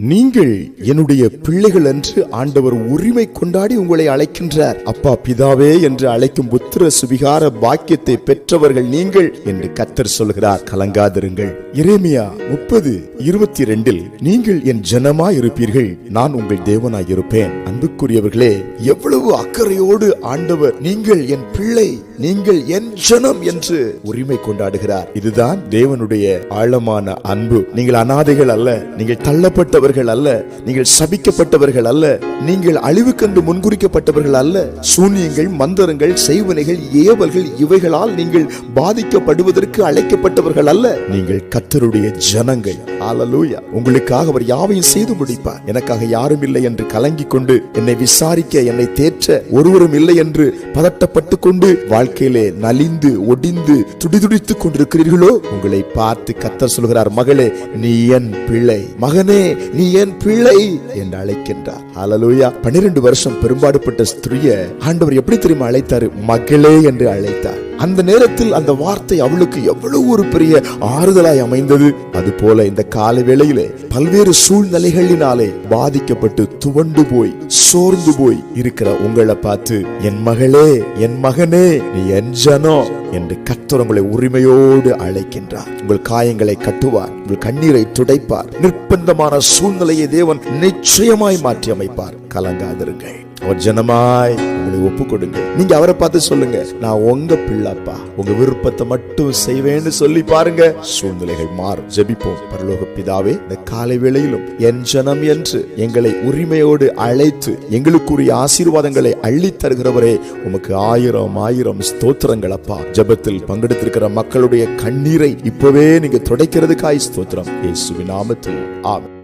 நீங்கள் என்னுடைய பிள்ளைகள் என்று ஆண்டவர் உரிமை கொண்டாடி உங்களை அழைக்கின்றார். அப்பா பிதாவே என்று அழைக்கும் புத்திர சுவிகார பாக்கியத்தை பெற்றவர்கள் நீங்கள் என்று கத்தர் சொல்கிறார். கலங்காதிருங்கள். இரேமியா முப்பது இருபத்தி ரெண்டில் நீங்கள் என் ஜனமாய் இருப்பீர்கள் நான் உங்கள் தேவனாய் இருப்பேன் அன்புக்குரியவர்களே எவ்வளவு அக்கறையோடு ஆண்டவர் நீங்கள் என் பிள்ளை நீங்கள் என் ஜனம் என்று உரிமை கொண்டாடுகிறார். இதுதான் தேவனுடைய ஆழமான அன்பு. நீங்கள் அனாதைகள் அல்ல நீங்கள் தள்ளப்பட்டவர்கள் அல்ல. நீங்கள் சபிக்கப்பட்டவர்கள் அல்ல. நீங்கள் அழிவுக்கண்டு முன்குறிக்கப்பட்டவர்கள் அல்ல. சூன்யங்கள் மந்திரங்கள் செய்வனைகள் ஏவல்கள் இவைகளால் நீங்கள் பாதிக்கப்படுவதற்கு அழைக்கப்பட்டவர்கள் அல்ல. நீங்கள் கத்தருடைய ஜனங்கள். ஹalleluya உங்களுக்காக அவர் யாவையும் செய்து முடிப்பார். எனக்காக யாரும் இல்லை என்று கலங்கிக் கொண்டு என்னை விசாரிக்க என்னை தேற்ற ஒருவரும் இல்லை என்று பதட்டப்பட்டு கொண்டு வாழ்க்கையிலே நலிந்து ஒடிந்து துடிதுடித்துக் கொண்டிருக்கிறீர்களோ? உங்களை பார்த்து கத்தர் சொல்கிறார் மகளே நீ என் பிள்ளை. மகனே நீ என் பிள்ளை என்று அழைக்கின்றார். அலலூயா பன்னிரண்டு வருஷம் பெரும்பாடுபட்ட ஸ்திரீய ஆண்டவர் எப்படி தெரியுமா அழைத்தாரு? மகளே என்று அழைத்தார். அந்த நேரத்தில் அந்த வார்த்தை அவளுக்கு எவ்வளவு ஒரு பெரிய ஆறுதலாய் அமைந்தது. அது போல இந்த கால வேளையிலே பல்வேறு சூழ்நிலைகளினாலே பாதிக்கப்பட்டு துவண்டு போய் சோர்ந்து போய் இருக்கிற உங்களை பார்த்து என் மகளே என் மகனே நீ என் ஜனோ என்று கத்தர் உங்களை உரிமையோடு அழைக்கின்றார். உங்கள் காயங்களை கட்டுவார் உங்கள் கண்ணீரை துடைப்பார். நிர்பந்தமான சூழ்நிலையை தேவன் நிச்சயமாய் மாற்றி அமைப்பார். கலங்காதிருங்கள். அவர் ஜனமாய் உங்களை ஒப்பு கொடுங்க நீங்க அவரை பார்த்து சொல்லுங்க நான் உங்க பிள்ளைப்பா. உங்க விருப்பத்தை மட்டும் செய்வேன்னு சொல்லி பாருங்க. சூழ்நிலைகள் மாறும். ஜெபிப்போம். பரலோக பிதாவே இந்த காலை வேளையிலும் என் ஜனம் என்று எங்களை உரிமையோடு அழைத்து எங்களுக்குரிய ஆசீர்வாதங்களை அள்ளி தருகிறவரே உமக்கு ஆயிரம் ஆயிரம் ஸ்தோத்திரங்கள் அப்பா. ஜெபத்தில் பங்கெடுத்திருக்கிற மக்களுடைய கண்ணீரை இப்பவே நீங்க துடைக்கிறதுக்காய் ஸ்தோத்திரம். இயேசுவின் நாமத்தில். ஆமென்.